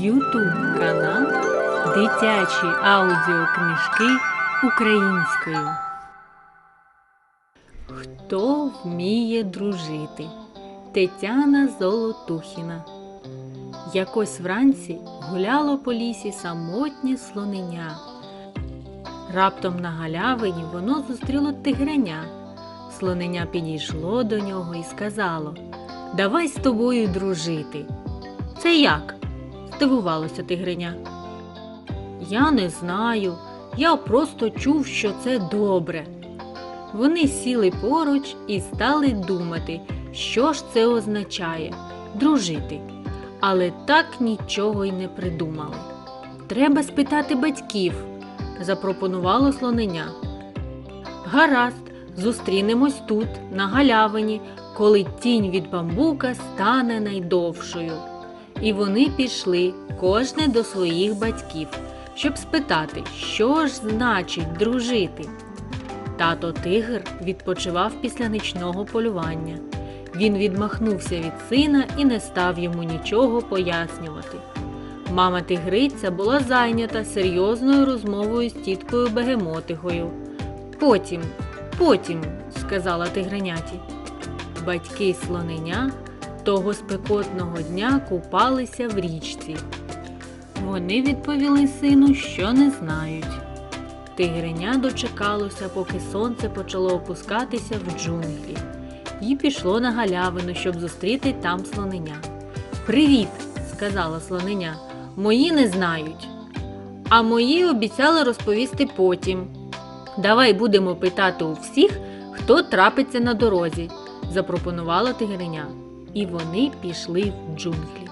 Ютуб канал Дитячі аудіокнижки українською. Хто вміє дружити? Тетяна Золотухіна. Якось вранці гуляло по лісі самотнє слоненя. Раптом на галявині воно зустріло тигреня. Слоненя підійшло до нього і сказало Давай з тобою дружити. Це як? Здивувалося тигреня. Я не знаю. Я просто чув, що це добре. Вони сіли поруч і стали думати, що ж це означає дружити. Але так нічого й не придумали. Треба спитати батьків, запропонувало слоненя. Гаразд, зустрінемось тут, на галявині, коли тінь від бамбука стане найдовшою. І вони пішли кожне до своїх батьків, щоб спитати, що ж значить дружити. Тато тигр відпочивав після нічного полювання. Він відмахнувся від сина і не став йому нічого пояснювати. Мама тигриця була зайнята серйозною розмовою з тіткою Бегемотихою. Потім, потім, сказала тигреняті. Батьки слоненя того спекотного дня купалися в річці. Вони відповіли сину, що не знають. Тигреня дочекалося, поки сонце почало опускатися в джунглі, і пішло на галявину, щоб зустріти там слоненя. Привіт, сказала слоненя. Мої не знають. А мої обіцяли розповісти потім. Давай будемо питати у всіх, хто трапиться на дорозі, запропонувала тигреня. І вони пішли в джунглі.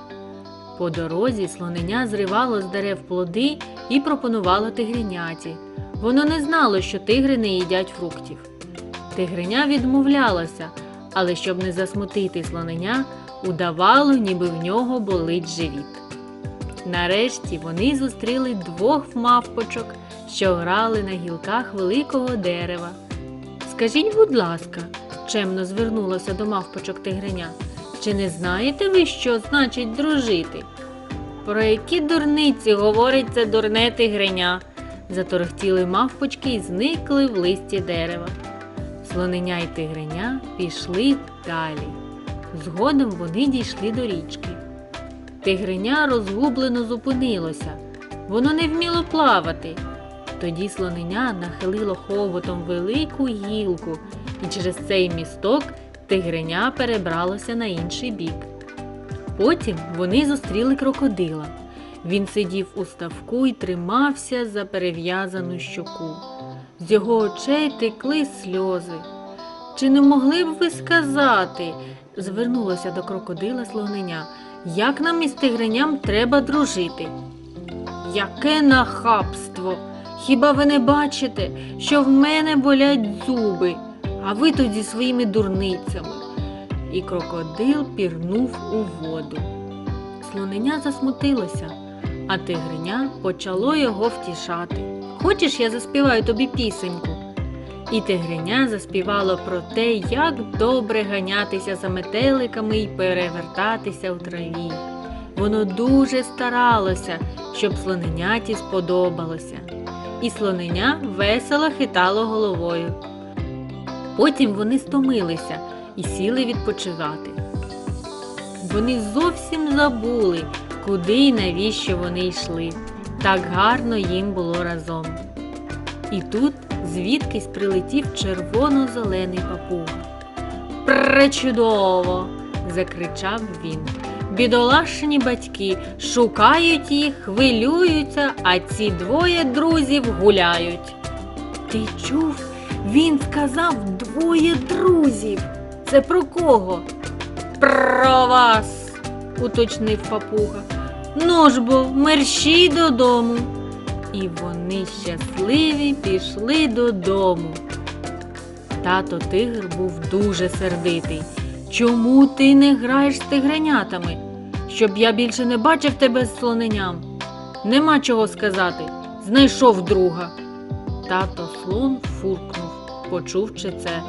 По дорозі слоненя зривало з дерев плоди і пропонувало тигреняті. Воно не знало, що тигри не їдять фруктів. Тигреня відмовлялося, але щоб не засмутити слоненя, удавало, ніби в нього болить живіт. Нарешті вони зустріли двох мавпочок, що грали на гілках великого дерева. Скажіть, будь ласка, чемно звернулося до мавпочок тигреня. Чи не знаєте ви, що значить дружити? Про які дурниці говорить це дурне тигреня? заторохтіли мавпочки і зникли в листі дерева. Слоненя й тигреня пішли далі. Згодом вони дійшли до річки. Тигреня розгублено зупинилося. Воно не вміло плавати. Тоді слоненя нахилило хоботом велику гілку, і через цей місток тигреня перебралося на інший бік. Потім вони зустріли крокодила. Він сидів у ставку і тримався за перев'язану щоку. З його очей текли сльози. Чи не могли б ви сказати, звернулося до крокодила слоненя, як нам із тигреням треба дружити? Яке нахабство! Хіба ви не бачите, що в мене болять зуби, а ви зі своїми дурницями? І крокодил пірнув у воду. Слоненя засмутилося, а тигреня почало його втішати. Хочеш, я заспіваю тобі пісеньку? І тигреня заспівало про те, як добре ганятися за метеликами і перевертатися у траві. Воно дуже старалося, щоб слоненяті сподобалося. І слоненя весело хитало головою. Потім вони стомилися і сіли відпочивати. Вони зовсім забули, куди і навіщо вони йшли. Так гарно їм було разом. І тут звідкись прилетів червоно-зелений папуга. Пречудово! закричав він. Бідолашні батьки шукають їх, хвилюються, а ці двоє друзів гуляють. Ти чув? Він сказав двоє друзів. Це про кого? Про вас, уточнив папуга. Ну ж бо, мерщій додому. І вони щасливі пішли додому. Тато тигр був дуже сердитий. Чому ти не граєш з тигренятами? Щоб я більше не бачив тебе з слоненям. Нема чого сказати. Знайшов друга. Тато слон фуркнув, почувши це.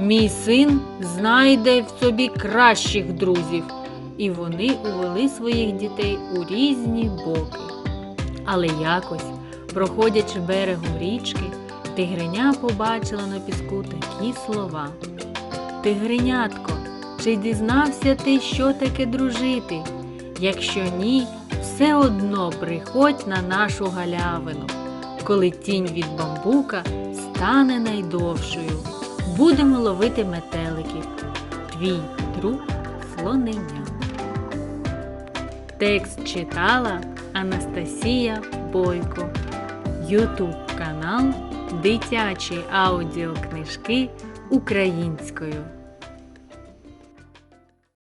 Мій син знайде в собі кращих друзів. і вони увели своїх дітей у різні боки. Але якось, проходячи берегом річки, тигриня побачила на піску такі слова. Тигренятко, чи дізнався ти, що таке дружити? Якщо ні, все одно приходь на нашу галявину, коли тінь від бамбука стане найдовшою. Будемо ловити метеликів. Твій друг слонення. Текст читала Анастасія Бойко. Ютуб канал Дитячі аудіокнижки українською.